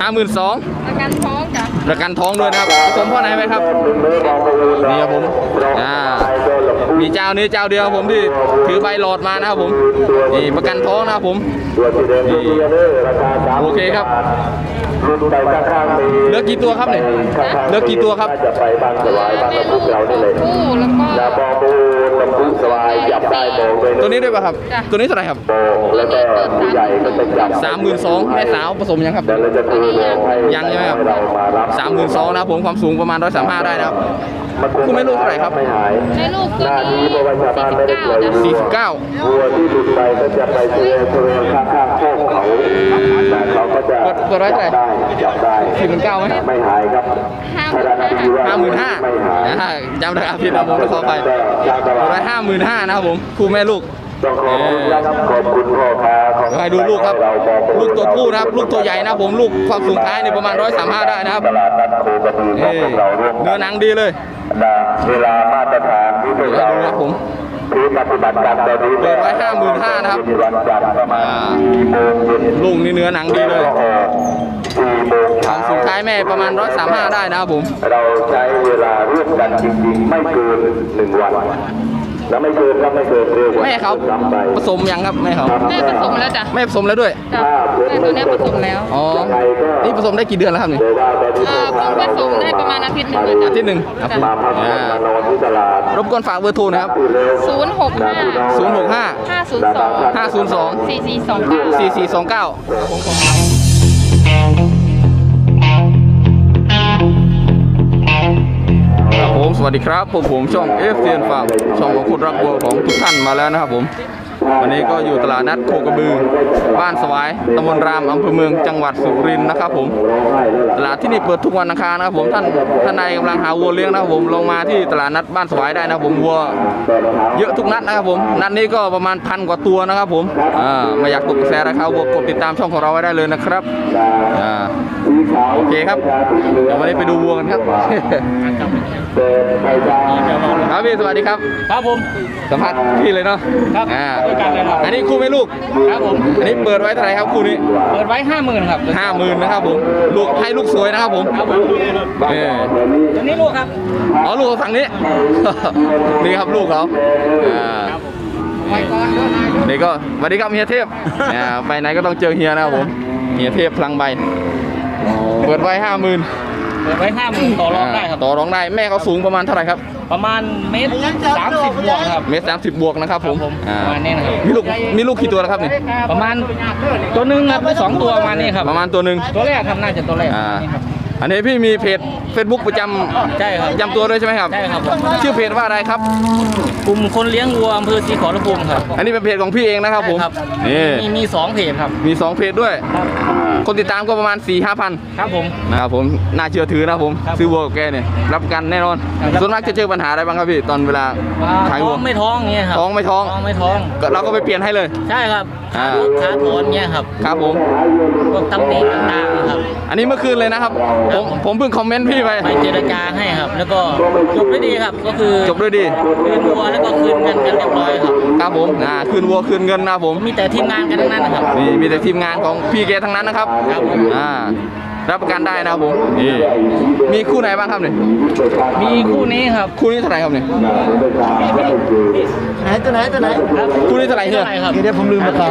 ห้าหมื่นสองประกันท้องจ้ะประกันท้องด้วยนะครับผสมพ่อไหนไหมครับนี่ครับผมอ่ามีเจ้านี้เจ้าเดียวครับผมที่ถือใบหลอดมานะครับผมนี่ประกันท้องนะครับผมนี่โอเคครับ เหลือกกี่ตัวครับเนี่ยเหลือกกี่ตัวครับจะไปบางสวายบางลำพูเรานี่เลยคู่แล้วก็นาบอบูลำพูสวายจับได้โบกเลยตัวนี้ด้วยป่ะครับ ตัวนี้เท่าไหร่ครับโบกแล้วก็ผู้ใหญ่ก็จะจับสามหมื่นสองแม่สาวผสมยังครับเดี๋ยวเราจะคือโบกให้ยังใช่ไหมครับเรามารับสามหมื่นสองนะครับผมความสูงประมาณร้อยสามห้าได้นะครับ คุณไม่รู้เท่าไหร่ครับไม่หายในลูกตัวหน้านี้นี้เพราะว่าชาวบ้านไม่ได้ปล่อยสี่สิบเก้าวัวที่หลุดไปก็จะไปเจอเจอข้างๆโคกเขาแต่เขาก็จะกดกดไว้เท่าไหร่จับได้จับได้สี่หมื่นเก้าไหมไม่หายครับห้าหมื่นห้าห้าหมื่นห้าไม่หายจำราคาผิดนะครับผมขอไปร้อยห้าหมื่นห้านะครับผมคู่แม่ลูกต้องขอบคุณนะครับขอบคุณพ่อค้าของเดี๋ยวให้ดูลูกครับเราบอกลูกตัวผู้นะครับ ลูกตัวใหญ่นะครับผมลูกความสูงท้ายเนี่ยประมาณร้อยสามห้าได้นะครับตลาดนัดโคกระบือของนี่พวกเราร่วมเนื้อหนังดีเลยนะเวลามาตรฐานที่พวกให้เราดูนะครับผมที่ปฏิบัติการตอนนี้เปิดไว้55,000นะครับมีวันจันทร์ประมาณอ่า4โมงเย็นลูกนี่เนื้อหนังดีเลยแล้วก็ออก4โมงควาเช้ามสูงท้ายแม่ประมาณร้อยสามห้าได้นะครับผม เราใช้เวลาร่วมกันจริงๆ ไม่เกินหนึ่งวัน แล้วไม่เกินก็ไม่เกินเร็วกว่าแม่เขาซ้ำไปผสมยังครับแม่เขาแม่ผสมแล้วจ้ะแม่ผสมแล้วด้วยจ้ะแม่ตัวเนี้ยผสมแล้วอ๋อนี่ผสมได้กี่เดือนแล้วครับนี่เดี๋ยวว่าตอนนี้เอ่อเพิ่งผสมได้ประมาณอาทิตย์หนึ่งเลยอาจ้ะทิตย์หนึ่งครับมาพักผ่อนมานอนที่ตลาดรบกวนฝากเบอร์โทรนะครับตื่นเร็วศูนย์หกห้าศูนย์หกห้าห้าศูนย์สองห้าศูนย์สองสี่สี่สองเก้าสี่สี่สองเก้า วัสดีครับผมผมช่องเอฟเซียนฟาร์มช่องของคุณรักวัวของทุกท่านมาแล้วนะครับผม วันนี้ก็อยู่ตลาดนัดโคกระบือ บ้านสวายตำบลรามอำเภอเมืองจังหวัดสุรินทร์นะครับผมตลาดที่นี่เปิดทุกวันอังคารนะครับผมท่านท่านใดกำลังหาวัวเลี้ยงนะครับผมลงมาที่ตลาดนัดบ้านสวายได้นะครับผมวัวเยอะทุกนัดนะครับผมนัดนี้ก็ประมาณพันกว่าตัวนะครับผมอ่าไม่อยากตกกระแสราคาวัวกดติดตามช่องของเราไว้ได้เลยนะครับอ่าโอเคครับเดี๋ยววันนี้ไปดูวัวกันครับ ครับพี่สวัสดีครับ ครับผม สัมภาษณ์พี่เลยเนาะครับอ่าด้วยกันเลยครับอันนี้คู่ไม่ลูกครับผม อันนี้เปิดไว้เท่าไหร่ครับคู่นี้ เปิดไว้ห้าหมื่นครับห้าหมื่นนะครับผมลูกให้ลูกสวยนะครับผมครับผมนี่ตัวนี้ลูกครับอ๋อลูกเขาฝั่งนี้นี่ครับลูกเขาอ่านี่ก็สวัสดีครับเฮียเทพอ่าไปไหนก็ต้องเจอเฮียนะครับผมเฮียเทพพลังใบเปิดไว้ห้าหมื่น เปิดไว้ห้าหมื่นต่อรองได้ครับ ต่อรองได้แม่เขาสูงประมาณเท่าไหร่ครับ ประมาณเมตรสามสิบบวกครับ เมตรสามสิบบวกนะครับผมครับผมอ่าประมาณนี้นะครับ มีลูกมีลูกกี่ตัวแล้วครับนี่ประมาณตัวหนึ่งครับหรือสองตัวประมาณนี้ครับ ประมาณตัวหนึ่งตัวแรกครับน่าจะตัวแรกอ่านี่ครับ อันนี้พี่มีเพจ Facebook ประจำใช่ครับประจำตัวด้วยใช่ไหมครับ ใช่ครับผมชื่อเพจว่าอะไรครับ กลุ่มคนเลี้ยงวัวอำเภอศรีขอรภูมิครับอันนี้เป็นเพจของพี่เองนะครับผมใช่ครับนี่มีมีสองเพจครับ มีสองเพจด้วย คนติดตามก็ประมาณ4ี่ห้าพันครับผมนะครับผมน่าเชื่อถือนะครับผมครับ ซื้อวัวกับแกเนี่ยรับประกันแน่นอนครับส่วนมากจะเจอปัญหาอะไรบ้างครับพี่ตอนเวลาขายท้วัอวงไม่ท้องเงี้ยครับท้องไม่ท้องท้องไม่ท้อง ก็เราก็ไปเปลี่ยนให้เลย ใช่ครับ อ่าขาถอนเงี้ยครับครับผม พวกตำหนิต่างๆครับ อันนี้เมื่อคืนเลยนะครับ ผมผมเพิ่งคอมเมนต์พี่ไป ไปเจรจาให้ครับ แล้วก็จบด้วยดีครับ ก็คือจบด้วยดี คืนวัวแล้วก็คืนเงินกันเรียบร้อยครับ ครับผมอ่าคืนวัวคืนเงินนะครับผมมีแต่ทีมงานกันทั้งนั้นนะครับนี่มีแต่ทีมงานของพี่เกทั้งนั้นนะครับ ครับผม อ่า รับประกันได้นะครับผมนี่มีคู่ไหนบ้างครับเนี่ยมีคู่นี้ครับคู่นี้เท่าไหร่ครับเนี่ยไหนตัวไหนตัวไหนครับคู่นี้เท่าไหร่เนี่ยท่ครับเดี๋ยวผมลืมราคา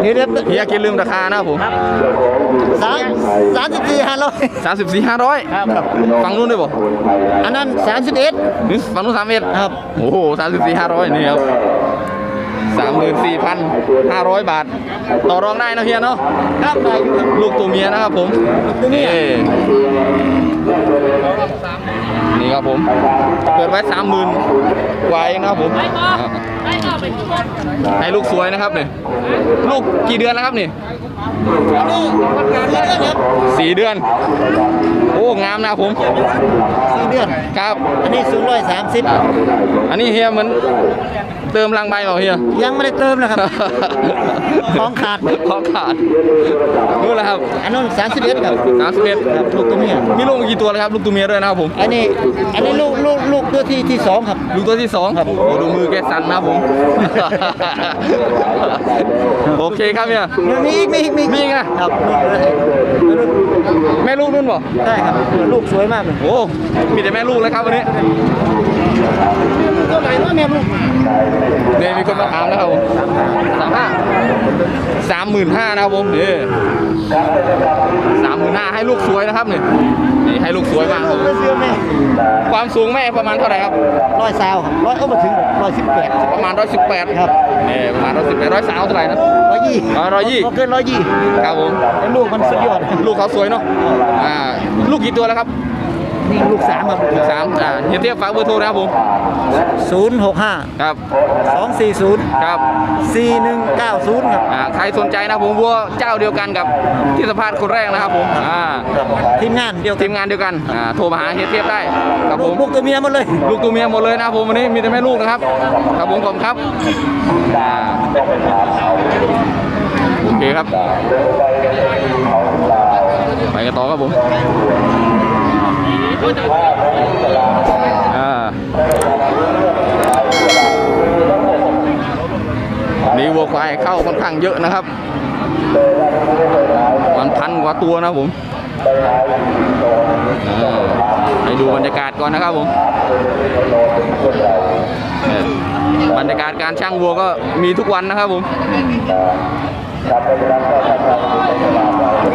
เดี๋ยวเดี๋ยวเฮียกินลืมราคานะครับผมครับสามสามสิบสี่ห้าร้อยสามสิบสี่ห้าร้อยครับฝั่งนู้นด้วยบ่อันนั้นสามสิบเอ็ดหรือฝั่งนู้นสามเอ็ดครับโอ้โหสามสิบสี่ห้าร้อยนี่ครับ สามหมื่นสี่พันห้าร้อยบาท ต่อรองได้นะเฮียเนาะครับได้อยู่ครับลูกตัวเมียนะครับผมนี่นี่ครับผม เปิดไว้สามหมื่นกว่าเองนะครับผมได้ก็ได้ก็ไปทุกคนให้ลูกสวยนะครับนี่ลูกกี่เดือนแล้วครับนี่สี่เดือน โอ้งามนะครับผมสี่เดือนครับ อันนี้สูงร้อยสามสิบอันนี้เฮียเหมือนเติมรังใบเปล่าเฮียยังไม่ได้เติมนะครับของขาดของขาดนู่นแหละครับอันนั้นสามสิบเอ็ดครับสามสิบเอ็ดครับลูกตัวเมียมีลูกกี่ตัวเลยครับลูกตัวเมียด้วยนะครับผมอันนี้อันนี้ลูกลูกลูก ตัวที่ที่สองครับลูกตัวที่สองครับ โอ้ดูมือแกสั่นนะครับผม โอเคครับเนี่ยมีอีกมีอีกมีอีกมีอีกนะครับม่ลูกนู่นบ่ได้ครับลูกสวยมากเลยโอ้ มีแต่แม่ลูกเลยครับวันนี้เท่า ไหร่ว่าแม่ลูกเนี่ยมีคนมาถามแล้วครับผมสามห้าสามหมื่นห้านะครับผมนี่สามหมื่นห้าให้ลูกสวยนะครับนี่นี่ให้ลูกสวยมากครับผมเสื้อแม่ความสูงแม่ประมาณเท่าไหร่ครับร้อยซาวครับร้อยเอามาถึงร้อยสิบแปดประมาณร้อยสิบแปดครับนี่ประมาณร้อยสิบแปดร้อยสาวเท่าไหร่นะร้อยยี่อ๋อ120เกินร้อยยี่ครับผมไอ้ลูกมันสุดยอดลูกเขาสวยเนาะอ่าลูกกี่ตัวแล้วครับนี่ ลูกสามครับลูกสามอ่าเฮียเทียบฝากเบอร์โทรนะครับผมศูนย์หกห้าครับ สองสี่ศูนย์ครับสี่หนึ่งเก้าศูนย์ครับ อ่าใครสนใจนะผมวัวเจ้าเดียวกันกับที่สัมภาษณ์คนแรกนะครับผมอ่าทีมงานเดียวกัทีนมงานเดียวกันอ่าโทรมาหาเฮียเทียบได้ครับผลูกมลูกตัวเมียหมดเลย ลูกตัวเมียหมดเลยนะครับผมวันนี้มีแต่แม่ลูกนะครับ ครับผมขอบคุณครับอ่าโอเคครับ ไปกันต่อครับผม อ่านี่วัวควายเข้าค่อนข้างเยอะนะครับวันพันกว่าตัวนะผมให้ดูบรรยากาศก่อนนะครับผม บรรยากาศการช่างวัวก็มีทุกวันนะครับผม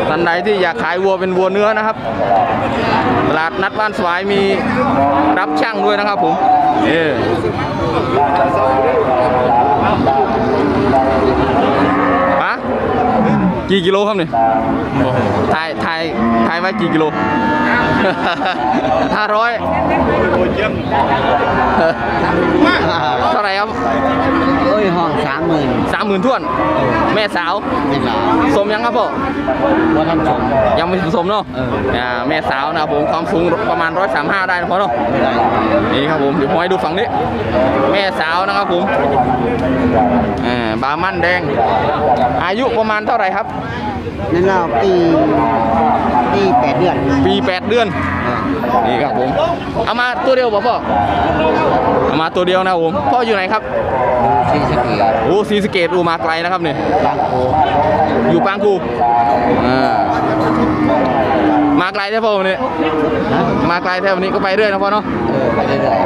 ท่านใดที่อยากขายวัวเป็นวัวเนื้อนะครับ ตลาดนัดบ้านสวายมีรับช่างด้วยนะครับผมเออ กี่กิโลครับเนี่ยทายทายทายไว้กี่กิโลห้าร้อยเท่าไหร่ครับเอ้ยห้องสามหมื่นสามหมื่นท้วน แม่สาวนี่ละสมยังครับพ่อ ว่าท่านชมยังไม่สมเนาะเอออ่่าแม่สาวนะครับผมความสูงประมาณร้อยสามห้าได้นะพ่อเนาะไม่ได้นี่ครับผมเดี๋ยวผมให้ดูฝั่งนี้ แม่สาวนะครับผมอ่าบามั่นแดง อายุประมาณเท่าไหร่ครับนั่นเราปีปีแปดเดือน ปี8เดือน นี่ครับผม เอามาตัวเดียวเปล่าพ่อ เอามาตัวเดียวนะครับผม พ่ออยู่ไหนครับซีสะเกีโอ้ซีสะเกตอูมาไกลนะครับเนี่ยบางโพ อยู่ปางกูอ่ามาไกลแท้พ่อวันนี้มาไกลแท้วันนี้ก็ไปเรื่อยนะพ่อเนาะเออไปเรื่อย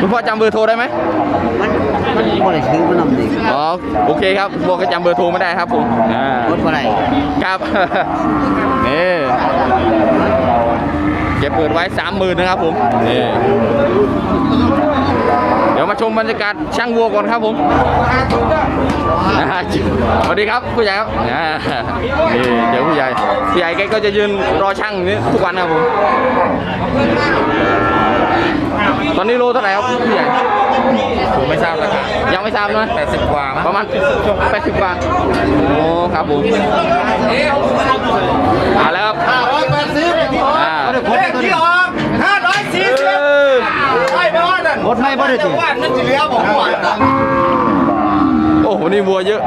คุณพ่อจำเบอร์โทรได้ไหมๆมันมันบ่ได้ซื้อมันนำดิอ๋อโอเคครับบอกก็จำเบอร์โทรไม่ได้ครับผมอ่ารถบ่ได้ครับนี่เก็บเปิดไว้สามหมื่นนะครับผมนี่เดี๋ยว มาชมบรรยากาศช่างวัวก่อนครับผมอ่าสวัสดีครับผู้ใหญ่ครับอ่านี่เดี๋ยวผู้ใหญ่ผู้ใหญ่แกก็จะยืนรอช่างอย่างนี้ทุกวันครับผมตอนนี้โลเท่าไหร่ครับผู้ใหญ่ผมไม่ทราบราคายังไม่ทราบนะแปดสิบกว่ามั้งประมาณ80บาทโอ้ครับผมมาแล้วครับห้าร้อยแปดสิบอ่าที่ออกห้าร้อยสี่สิบไบ้านนั่นรถไม่บ่ได้ติบ้านนั่นจีเลี้ยวบอกว่าโอ้โหนี่วัวเยอะ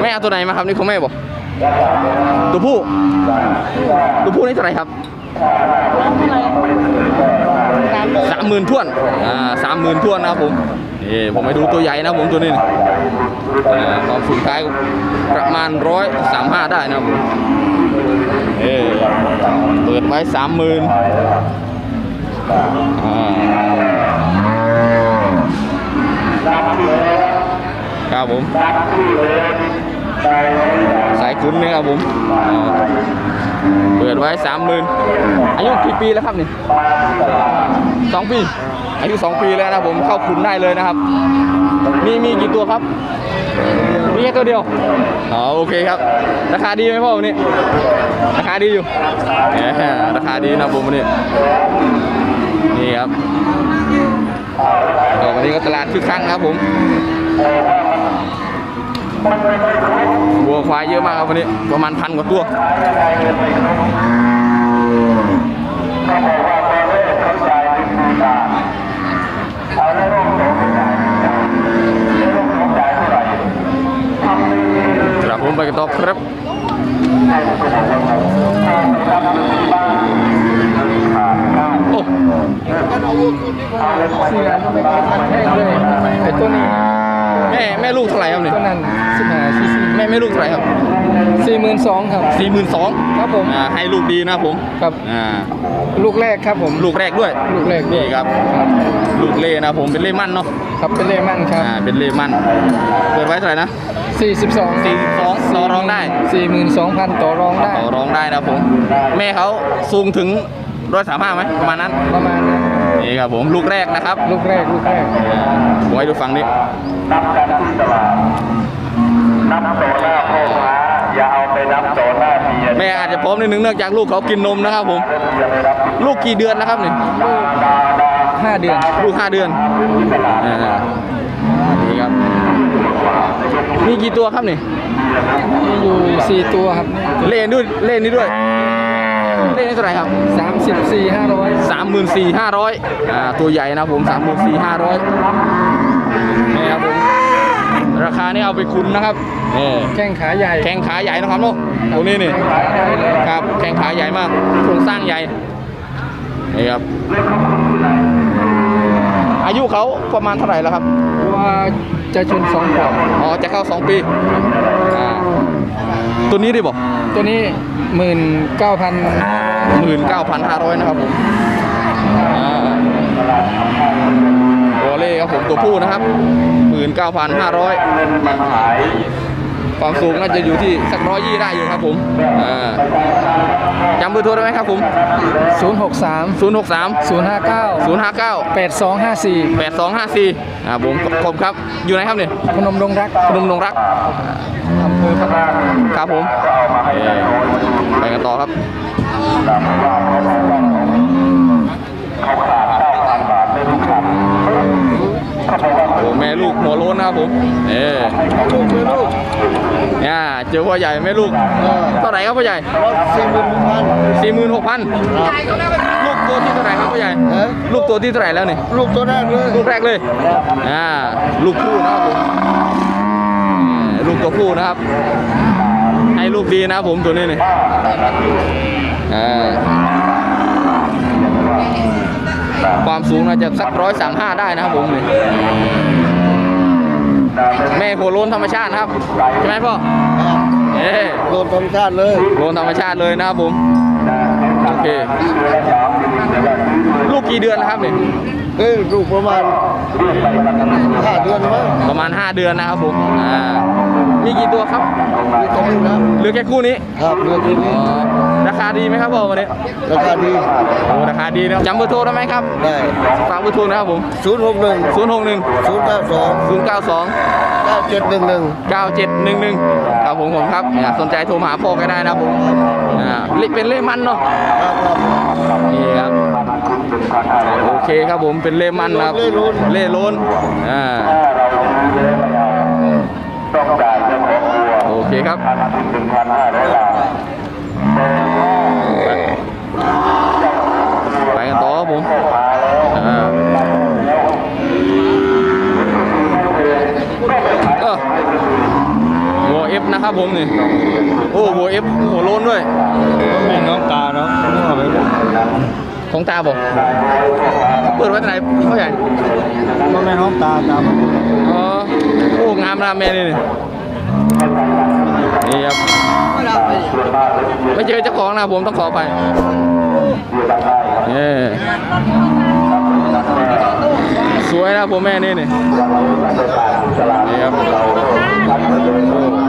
แม่เอาตัวไหนมาครับนี่ของแม่บอกตัวผู้ตัวผู้นี่เท่าไหร่ครับสามหมื่นท่วนอ่าสามหมื่นท่วนนะครับผมนี่ผมไปดูตัวใหญ่นะผมตัวนี้นี่อ่าความสูงท้ายประมาณร้อยสามห้าได้นะผมเออเปิดไว้สามหมื่นอ่า ครับผมสายคุ้นนี่ครับผมอ่าเปิดไว้สามหมื่นอายุกี่ปีแล้วครับนี่สองปี อายุสองปีแล้วนะครับผมเข้าคุณได้เลยนะครับ มีมีกี่ตัวครับมีแค่ตัวเดียว อ๋อโอเคครับ ราคาดีไหมพ่อวันนี้ ราคาดีอยู่แหมราคาดีนะครับผมวันนี้ นี่ครับก็ วันนี้ก็ตลาดคึกคักนะครับผมวัวควายเยอะมากครับวันนี้ประมาณพันกว่าตัวครับผมไปกันต่อครับ ไมไปทันแท่งเลยไอ้ตัวนี้แม่แม่ลูกเท่าไหร่ครับเนี่ยก็นั่นสิบห้าสี่สี่แม่แม่ลูกเท่าไหร่ครับสี่หมื่นสองครับสี่หมื่นสองครับผมอ่าให้ลูกดีนะครับผมครับอ่าลูกแรกครับผมลูกแรกด้วย ลูกแรกด้นี่วยครับครับ ลูกเล่นะครับผมเป็นเล่มั่นเนาะครับเป็นเลมั่นครับอ่าเป็นเล่มั่นเปิดไว้เท่าไหร่นะสี่สิบสอง42ต่อรองได้สี่หมื่นสองพันต่อรองได้ต่อรองได้นะครับผมแม่เขาสูงถึง ร้อยสามห้าไหมประมาณนั้น ประมาณนั้นนี่ครับผมลูกแรกนะครับลูกแรกลูกแรกอ่าไว้ดูฝั่งนี้นับกันที่ตลาดนับต่อหน้าพ่อค้าอย่าเอาไปนับต่อหน้าเมียแม่อาจจะพร้อมนิดนึงเนื่องจากลูกเขากินนมนะครับผมอย่าไปรับลูกกี่เดือนนะครับเนี่ยห้าเดือน ลูกห้าเดือนอ่านี่ครับมีกี่ตัวครับนี่มีอยู่สี่ตัวครับ เล่นด้วยเล่นนี้ด้วย เล่นนี้เท่าไหร่ครับสามสิบสี่ห้าร้อยสามหมื่นสี่ห้าร้อยอ่าตัวใหญ่นะครับผมสามหมื่นสี่ห้าร้อยนี่ครับผมราคานี่เอาไปคุณนะครับนี่แข้งขาใหญ่แข้งขาใหญ่นะครับลูกตัวนี้นี่แข้งขาใหญ่เลยครับแข้งขาใหญ่มากโครงสร้างใหญ่นี่ครับอายุเขาประมาณเท่าไหร่แล้วครับว่าจะชนสองขวบอ๋อจะเข้า2ปีอ่า ตัวนี้ดิบอกตัวนี้หมื่นเก้าพันหมื่นเก้าพันห้าร้อยนะครับผมอ่าโอเล่ครับผมตัวผู้นะครับหมื่นเก้าพันห้าร้อย ความสูงน่าจะอยู่ที่สักร้อยยี่ได้อยู่ครับผมอ่าจำเบอร์โทรได้ไหมครับผมศูนย์หกสาม0 6 3ศูนย์ห้าเก้า0 5 9แปดสองห้าสี่8 2 5 4อ่าผมผมครับอยู่ไหนครับเนี่ยพนมดงรักพนมดงรักอำเภอพระนครครับผมเอ่อไปกันต่อครับ เขาขาดเก้าพันบาทไม่รู้ขาดเขาบอกว่า โอ้แม่ลูกหัวโล้นนะครับผมเออลูกคือลูกเนี่ยเจอพ่อใหญ่แม่ลูกเท่าไหร่ครับพ่อใหญ่สี่หมื่นหกพันสี่หมื่นหกพันลูกตัวที่เท่าไหร่ครับพ่อใหญ่ฮะลูกตัวที่เท่าไหร่แล้วนี่ลูกตัวแรกเลยลูกแรกเลยอ่าลูกคู่นะครับผมอ่าลูกตัวคู่นะครับ ให้ลูกดีนะครับผมตัวนี้นี่อ่า ความสูงน่าจะสักร้อยสามห้าได้นะครับผมนี่แม่หัวโล้นธรรมชาตินะครับ ใช่ไหมพ่อเอ๊ะโดนธรรมชาติเลยโลนธรรมชาติเลยนะครับผมโอเคลูกกี่เดือนนะครับเนี่ยเอ้ยลูกประมาณห้าเดือนมั้งประมาณ5เดือนนะครับผมอ่ามีกี่ตัวครับมีตัวนึงนะเหลือแค่คู่นี้ครับเรื่องนี้อ๋อ ราคาดีไหมครับพ่อวันนี้ราคาดีโอ้ราคาดีนะครับจำเบอร์โทรได้ไหมครับได้ฝากเบอร์โทรนะครับผมศูนย์หกหนึ่ง0 6 1ศูนย์เก้าสอง0 9 2เก้าเจ็ดหนึ่งหนึ่ง9 7 1 1ครับผมผมครับเนี่ยสนใจโทรมาหาพ่อก็ได้นะครับผมอ่าเล่เป็นเล่มันเนาะครับครับนี่ครับโอเคครับผมเป็นเล่มันนะครับ เล่โล้นเล่โล้นอ่าต้องจ่ายเจ้าของวัวโอเคครับ พันถึงหนึ่งพันห้าร้อยบาท ไปกันต่อครับผมอ่าเออหัวเอฟนะ ครับผมนี่ โอ้หัวเอฟหัวโล้นด้วยแม่น้องตาเนาะนี่เอาไปของตาบอกเปิดไว้ที่ไหนพ่อใหญ่ก็แม่น้องตาตามอ๋อโอ้งามรามแม่นี่นี่นี่ครับไม่เจอเจ้าของนะครับผมต้องขอไปนี่สวยนะครับผมแม่นี่นี่นี่ครับ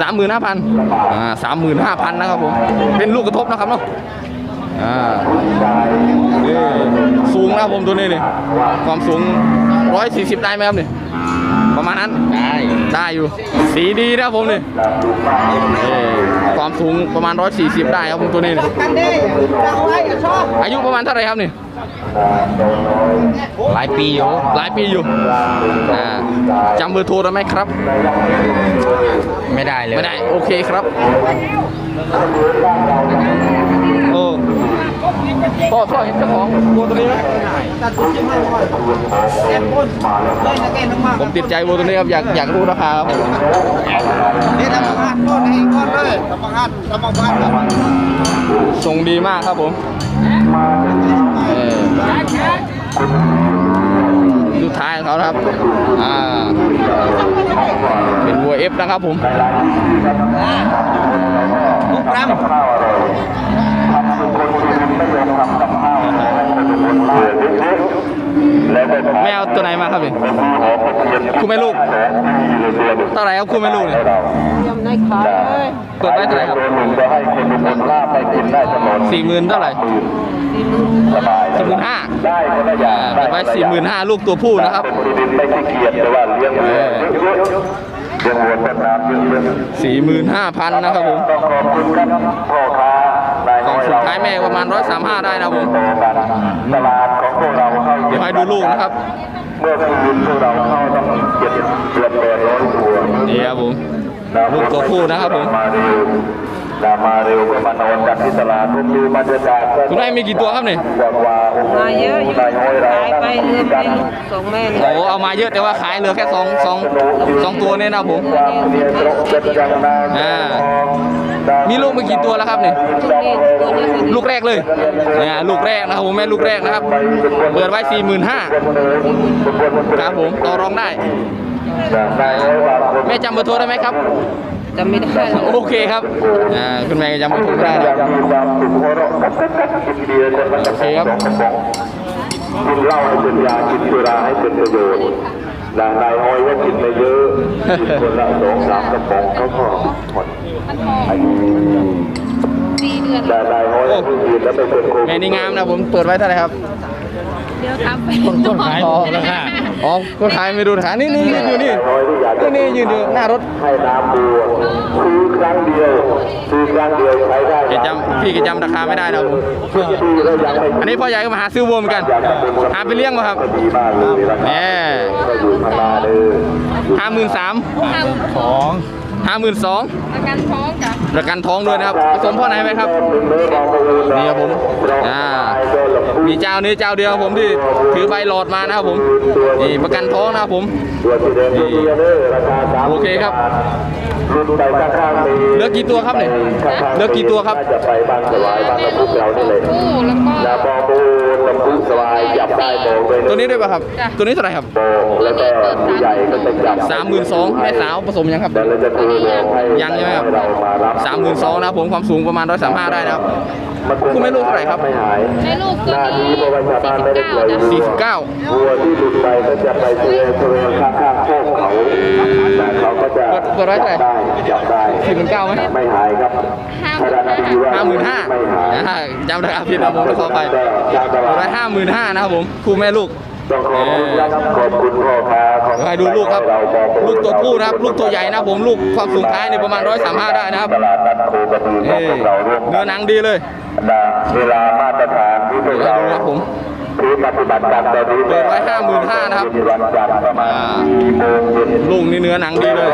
สามหมื่นห้าพันอ่าสามหมื่นห้าพันนะครับผม เป็นลูกกระทบนะครับเนาะอ่านี่สูงนะครับผมตัวนี้นี่ความสูงร้อยสี่สิบได้ไหมครับนี่ประมาณนั้น ได้ ได้อยู่ สีดีนะครับผมนี่นี่ความสูงประมาณ140ได้ครับผมตัวนี้นี่กันดิเอาไว้อย่าชอบอายุประมาณเท่าไหร่ครับนี่ หลายปีอยู่หลายปีอยู่อ่าจำเบอร์โทรได้ไหมครับ ไม่ได้เลยไม่ได้โอเคครับโอ้พ่อพ่อเห็นเจ้าของวัวตัวนี้ไหมตัดตุ้จิ้มให้ก่อนแอนบนเล่นนะแกน้องมากผมติดใจวัวตัวนี้ครับอยากอยากรู้ราคาครับผมนี่ทำอาหารก้อนให้ก้อนเลยทำอาหารทำอาหารทำอาหารทรงดีมากครับผมเออ ดท้ายของเขาครับ อ่า เป็นวัวเอฟนะครับผมทุกรัมข้าวอร่อยทำเป็นคนชีวิตไม่ยอมทำกับข้าวให้คนอื่นเหลือเล็กๆ แล้วก็ขายแมวตัวไหนมาครับนี่เป็นหอมกระเทียมคู่แม่ลูกของดีเลยตัวหนึ่งเท่าไหร่ครับคุณแม่ลูกเนี่ยให้เรายังไม่ขายเลยเปิดไว้เท่าไหร่ครับตัวหนึ่งจะให้คนทุกคนลาบไปกินได้ตลอดสี่หมื่นเท่าไหร่สบายสี่หมื่นห้าได้คนละอย่างเปิดไว้สี่หมื่นห้าลูกตัวผู้นะครับเป็นที่ดินไม่ขี้เกียจแต่ว่าเลี้ยงวัวเยอะๆเลี้ยงวัวต้นน้ำเยอะๆสี่หมื่นห้าพันนะครับผมต้องขอบคุณครับพ่อค้านายสองน้อยสุดเราท้ายแม่ประมาณร้อยสามห้าได้นะครับผม วกเราเข้าเดี๋ยวให้ดูลูกนะครับ เมื่อคืนพวกเราเข้าต้องเจ็ดเกือบแปดร้อยตัวนี่ครับผมลูกตัวผู้นะครับผมมาเร็ว นามาเร็วก็มานอนกันที่ตลาดผมดูบรรยากาศคุณนายมีกี่ตัวครับนี่กว่ากว่าโอ้โหมาเยอะอยู่นายน้อยเราขายไปเรือไปลูกสองแม่เนี่ยโอ้เอามาเยอะแต่ว่าขายเหลือแค่สองสองสองตัวเนี่ยนะครับผมความเนียนตรงเป็นจังนาอ่ามีลูกมากี่ตัวแล้วครับนี่ลูกแรกเลยเนี่ยลูกแรกนะครับผมแม่ลูกแรกนะครับเปิดไว้สี่หมื่นห้าครับผมต่อรองได้นายน้อยว่าคนแม่จำเบอร์โทรได้ไหมครับ จำไม่ได้เลยโอเคครับอ่าคุณแม่ก็จำเบอร์โทรไม่ได้อนะยากมีความสุขหัวเราะกินเบียร์คนละกระป๋องสองกระป๋องกินเหล้าให้เป็นยากินสุราให้เป็นประโยชน์นางนายอ้อยว่ากินไม่เยอะกินคนละสองสามกระป๋องเขาก็หมดอันนี้สี่เดือนนางนายอ้อยเพิ่งกินแล้วไปเป็นโควิดแม่นี่งามนะผมเปิดไว้เท่าไหร่ครับ เดี๋ยวทำไปต้นขายอ๋อราคาอ๋อคนขายไม่ดูราคานี่นี่ยืนอยู่นี่นี่นี่ยืนอยู่หน้ารถให้น้ำบัวซื้อครั้งเดียวซื้อครั้งเดียวใช้ได้แกจำพี่แกจำราคาไม่ได้นะครับผมซื้อแล้วยังไม่อันนี้พ่อใหญ่ก็มาหาซื้อวัวเหมือนกันหาไปเลี้ยงมาครับดีมากเลยนะคแหรับมก็อยู่พม่าเลยห้าหมื่นสามของ ห้าหมื่นสองประกันท้องจ้ะประกันท้องด้วยนะครับผสมพ่อไหนไหมครับนี่ครับผมอ่ามีเจ้านี้เจ้าเดียวครับผมที่ถือใบหลอดมานะครับผมนี่ประกันท้องนะครับผมตัวสีแดงตัวเมียเด้อราคาสามโอเคครับ รุ่นใบข้างๆมีเหลือกี่ตัวครับเนี่ยเหลือกี่ตัวครับจะไปบางสวายบางกระพุกเรานี่เลยคู่แล้วก็นาบอบูลำพุสวายจับได้บอกเลยตัวนี้ด้วยป่ะครับ ตัวนี้เท่าไหร่ครับบอกแล้วก็ผู้ใหญ่ก็จะจับสามหมื่นสองแม่สาวผสมยังครับเดี๋ยวเราจะคือบอกให้ยังใช่ไหมครับเรามารับสามหมื่นสองนะครับผมความสูงประมาณร้อยสามห้าได้นะครับมันคงคุณไม่รู้เท่าไหร่ครับไม่หายในลูกตัวหน้านี้นี้เพราะว่าชาวบ้านไม่ได้ปล่อยสี่สิบเก้าวัวที่หลุดไปก็จะไปเจอเจอข้างๆโคกเขาแต่เขาก็จะเปิดเปิดไว้เท่าไหร่ได้จับได้สี่หมื่นเก้าไหมไม่หายครับห้าหมื่นห้าไม่หายจำราคาผิดนะผมขอไปเปิดไว้ห้าหมื่นห้านะครับผมคู่แม่ลูกต้องขอบคุณครับขอบคุณพ่อค้าของเดี๋ยวให้ดูลูกครับ ลูกตัวผู้นะครับ ลูกตัวใหญ่นะครับผมลูกความสูงท้ายเนี่ยประมาณร้อยสามห้าได้นะครับตลาดนัดโคกระบือของนี่พวกเราร่วมเนื้อหนังดีเลยนะเวลามาตรฐานที่พวกเราดูครับผมที่ปฏิบัติการตอนนี้เปิดไว้55,000นะครับวันจันทร์ประมาณอ่าสี่โมงเย็นลูกนี่เนื้อหนังดีเลย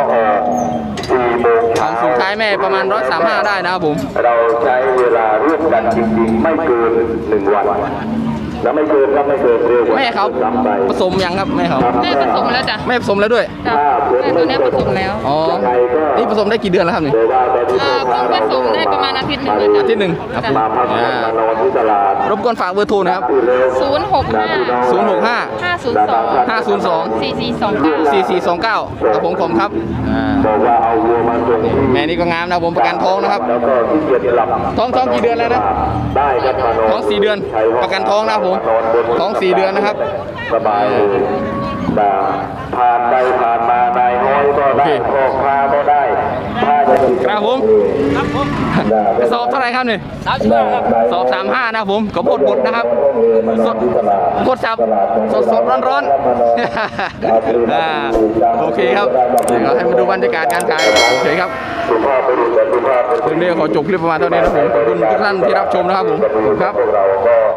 แล้วก็ออกสี่โมงควาเช้ามสูงท้ายแม่ประมาณร้อยสามห้าได้นะครับผม เราใช้เวลาร่วมกันจริงๆ ไม่เกินหนึ่งวัน แล้วไม่เกินก็ไม่เกินเร็วกว่าแม่เขาซ้ำไปผสมยังครับแม่เขาแม่ผสมแล้วจ้ะแม่ผสมแล้วด้วยจ้ะแม่ตัวเนี้ยผสมแล้วอ๋อยังไงก็นี่ผสมได้กี่เดือนแล้วครับนี่เดี๋ยวว่าตอนที่เอ่อเพิ่งผสมได้ประมาณอาทิตย์หนึ่งเลยจ้ะอาทิตย์หนึ่งครับผมมาพักผ่อนมานอนที่ตลาดรบกวนฝากเบอร์โทรนะครับที่เร็วศูนย์หกห้าศูนย์หกห้าห้าศูนย์สองห้าศูนย์สองสี่สี่สองเก้าสี่สี่สองเก้าครับผมผมครับอ่าบอกว่าเอาวัวมาส่งที่แม่นี่ก็งามนะครับผมประกันท้องนะครับแล้วก็ที่เกียจหลับท้องท้องกี่เดือนแล้วนะได้ครับมานอนท้องสี่เดือนใช้ห้ประกันท้องนะครับผมนอนบนท้องสี่เดือนนะครับสบายเลยนะผ่านไปผ่านมานายห้อยก็ได้โอเคพ่อค้าก็ได้ถ้าจะติดครับผมนะสอบเท่าไหร่ครับนี่นะนายสอบสามห้านะครับผมก็บดบดนะครับสดที่ตลาดกดสับสดสดร้อนร้อนๆอ่าโอเคครับเดี๋ยวเราให้มาดูบรรยากาศการขายโอเคครับสุภาพบุรุษและสุภาพบุรุษคืนนี้ขอจบคลิปประมาณเท่านี้นะครับผมขอบคุณทุกท่านที่รับชมนะครับผมขอบคุณครับพวกเราก็